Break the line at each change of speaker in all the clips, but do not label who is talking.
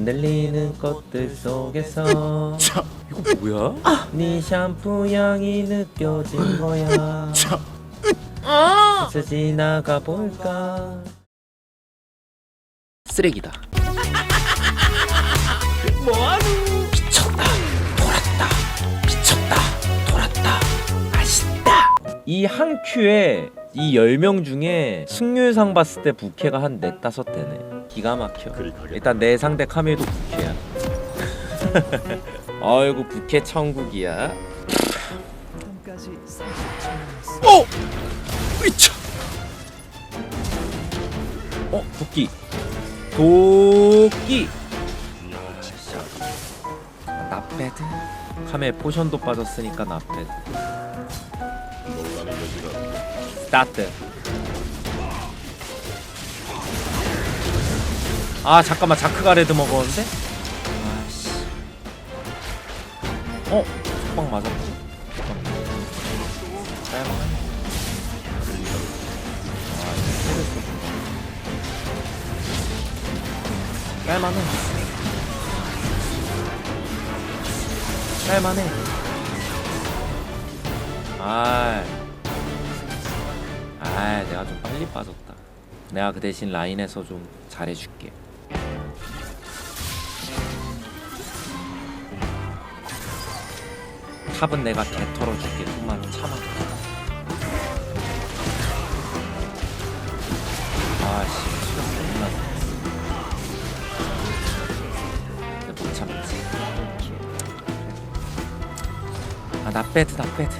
흔들리는 꽃들 속에서.
자,
이거 뭐야? 네 샴푸 향이 느껴진 거야.
자,
스쳐 지나가 볼까? 쓰레기다. 뭐하노 미쳤다 돌았다 미쳤다 돌았다. 맛있다. 이 한 큐에 이 10명 중에 승률상 봤을 때 부캐가 한 4, 5 되네 기가 막혀. 일단 내 상대 카메도 부캐야. 아이고 부캐 천국이야.
어! 으이차!
어? 도끼. 도끼. 아, 나배드? 카메 포션도 빠졌으니까 나배드. 스타트 아 잠깐만 자크가레드 먹었는데? 아씨 어? 속박 맞았고 잠깐만 아 깔만해 깔만해 아 아, 내가 좀 빨리 빠졌다. 내가 그 대신 라인에서 좀 잘해줄게. 탑은 내가 개 털어줄게. 좀만 참아. 아씨, 시간. 근데 못 참지. 아, 나 배드, 나 배드.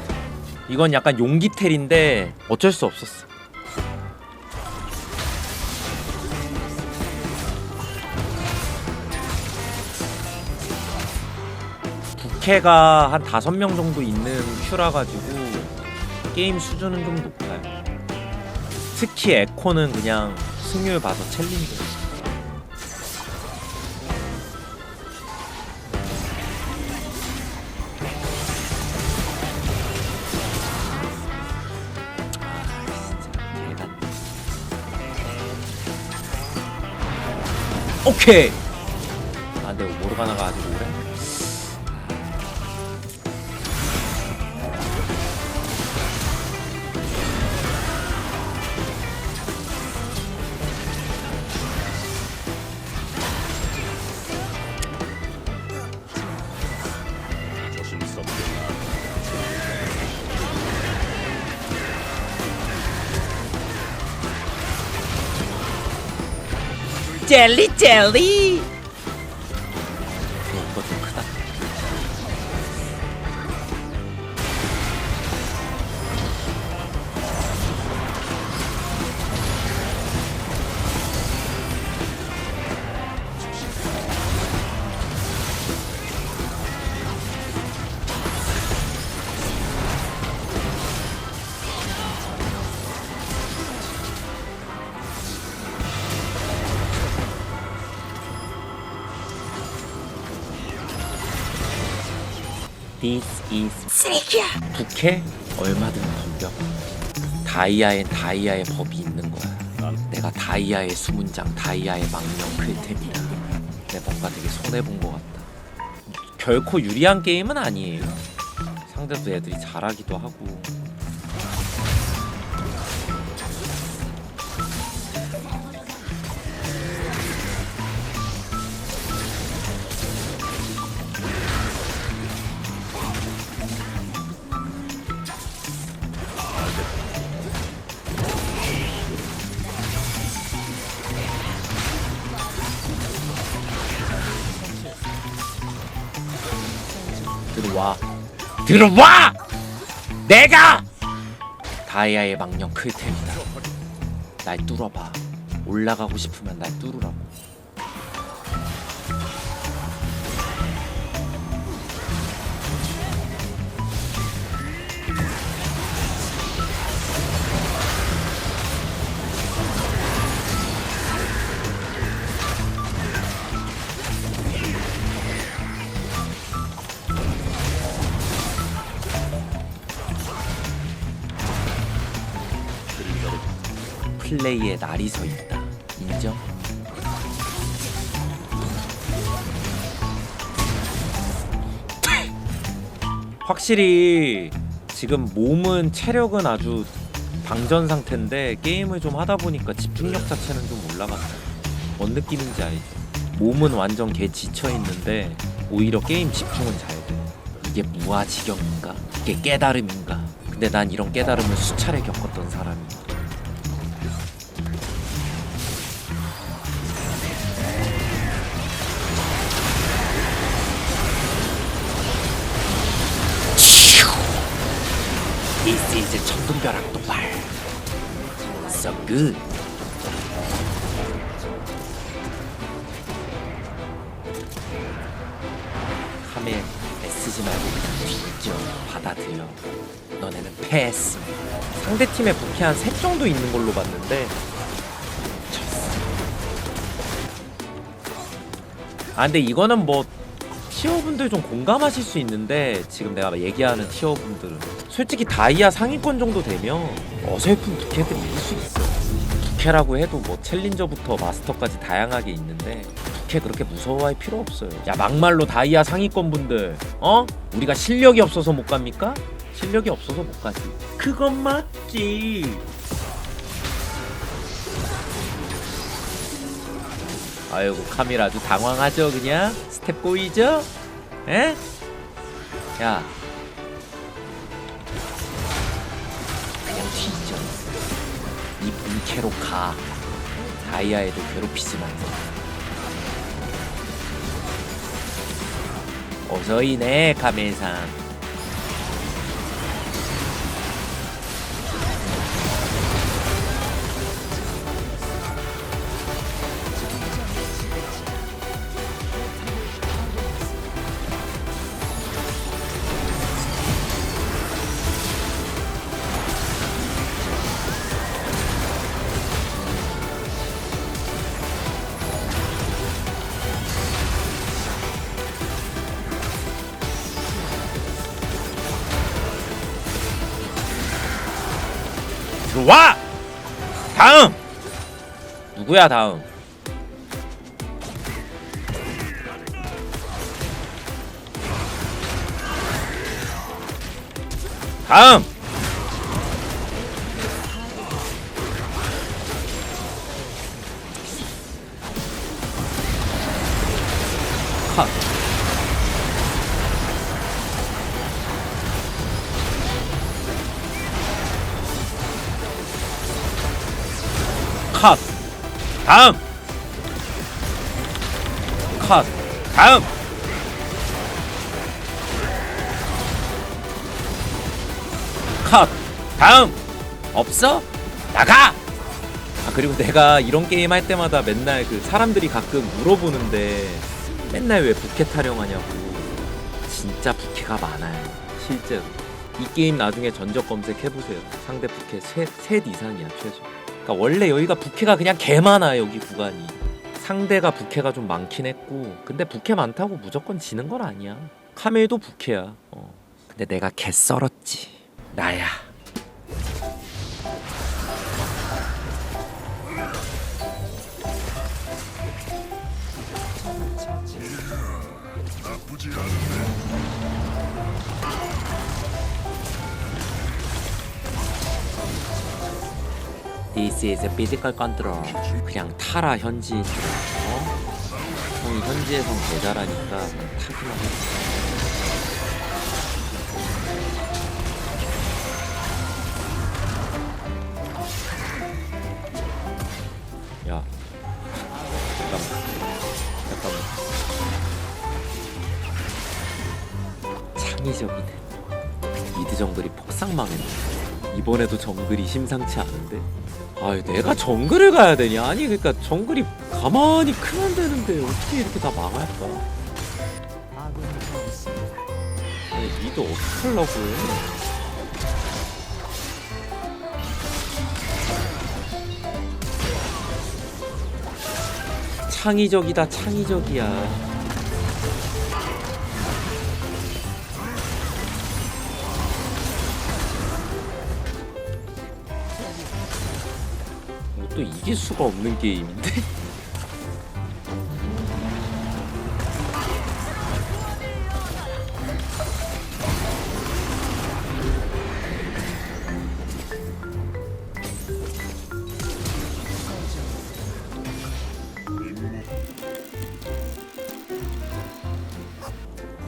이건 약간 용기텔인데 어쩔 수 없었어. 부캐가 한 다섯 명 정도 있는 큐라 가지고 게임 수준은 좀 높아요. 특히 에코는 그냥 승률 봐서 챌린저. 계단. 오케이. 아, 근데 모르가나가 아직 젤리 젤리. 이거 Is 쓰레기야. 부캐 얼마든 덤벼. 다이아엔 다이아의 법이 있는 거야.
난
내가 다이아의 수문장, 다이아의 망령 클템이야. 내 뭔가 되게 손해 본 것 같다. 결코 유리한 게임은 아니에요. 상대도 애들이 잘하기도 하고. 들어와. 들어와! 내가 다이아의 망령 클템이다. 날 뚫어봐. 올라가고 싶으면 날 뚫으라고. 플레이의 날이 서 있다. 인정? 확실히 지금 몸은 체력은 아주 방전 상태인데 게임을 좀 하다 보니까 집중력 자체는 좀 올라갔다. 뭔 느낌인지 알지? 몸은 완전 개 지쳐 있는데 오히려 게임 집중은 잘 돼. 이게 무아지경인가? 이게 깨달음인가? 근데 난 이런 깨달음을 수차례 겪었던 사람이야. Is 천둥벼락 도발. So good. 카멜 애쓰지 말고 그냥 뒤져 받아들여. 너네는 패스. 상대 팀에 부캐 한3 정도 있는 걸로 봤는데. 아 근데 이거는 뭐 티어분들 좀 공감하실 수 있는데 지금 내가 얘기하는 티어분들은 솔직히 다이아 상위권 정도 되면 어설픈 부캐들이 이길 수 있어 부캐라고 해도 뭐 챌린저부터 마스터까지 다양하게 있는데 부캐 그렇게 무서워할 필요 없어요 야 막말로 다이아 상위권 분들 어? 우리가 실력이 없어서 못 갑니까? 실력이 없어서 못 가지 그건 맞지 아이고 카밀 아주 당황하죠 그냥 스텝 꼬이죠? 에? 야 이 본캐로 가. 다이아 애들 괴롭히지 말고 어서이네 카밀상 들어와! 다음! 누구야 다음? 다음! 컷. 다음. 컷. 다음. 컷. 다음. 없어? 나가. 아 그리고 내가 이런 게임 할 때마다 맨날 그 사람들이 가끔 물어보는데 맨날 왜 부캐 타령하냐고. 진짜 부캐가 많아요. 실제로. 이 게임 나중에 전적 검색해 보세요. 상대 부캐 셋, 셋 이상이야 최소. 그러니까 원래 여기가 부캐가 그냥 개 많아 여기 구간이. 상대가 부캐가 좀 많긴 했고, 근데 부캐 많다고 무조건 지는 건 아니야. 카멜도 부캐야. 어. 근데 내가 개 썰었지. 나야. This is physical control. 그냥 타라 현지인. 어? 형이 현지에선 개잘하니까 그냥 타기만 해. 야, 잠깐만, 잠깐만. 창의적이네. 미드 정글이 폭삭 망했네. 이번에도 정글이 심상치 않은데. 아, 내가 정글을 가야 되냐? 아니, 그러니까 정글이 가만히 크면 되는데 어떻게 이렇게 다 망할까? 아니, 미드 어떻게 하려고 해? 창의적이다, 창의적이야. 또 이길 수가 없는 게임인데?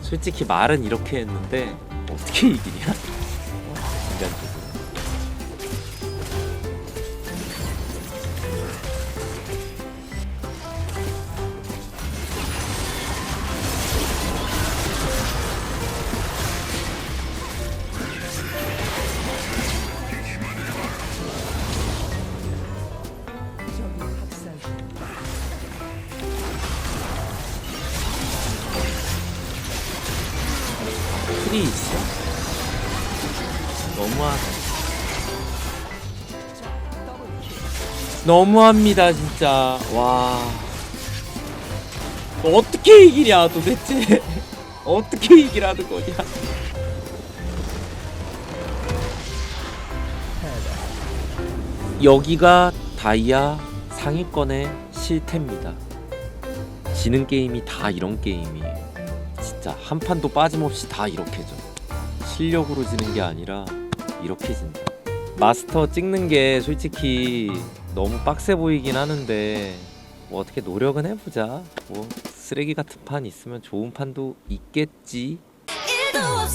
솔직히 말은 이렇게 했는데 어떻게 이기냐? 너무합니다 진짜. 와. 어떻게 이기냐 도대체? 어떻게 이기라는 거냐? 여기가 다이아 상위권의 실태입니다. 지는 게임이 다 이런 게임이에요. 진짜 한 판도 빠짐없이 다 이렇게 져. 실력으로 지는 게 아니라 이렇게 진다. 마스터 찍는 게 솔직히 너무 빡세 보이긴 하는데 뭐 어떻게 노력은 해보자. 뭐 쓰레기 같은 판 있으면 좋은 판도 있겠지.
아,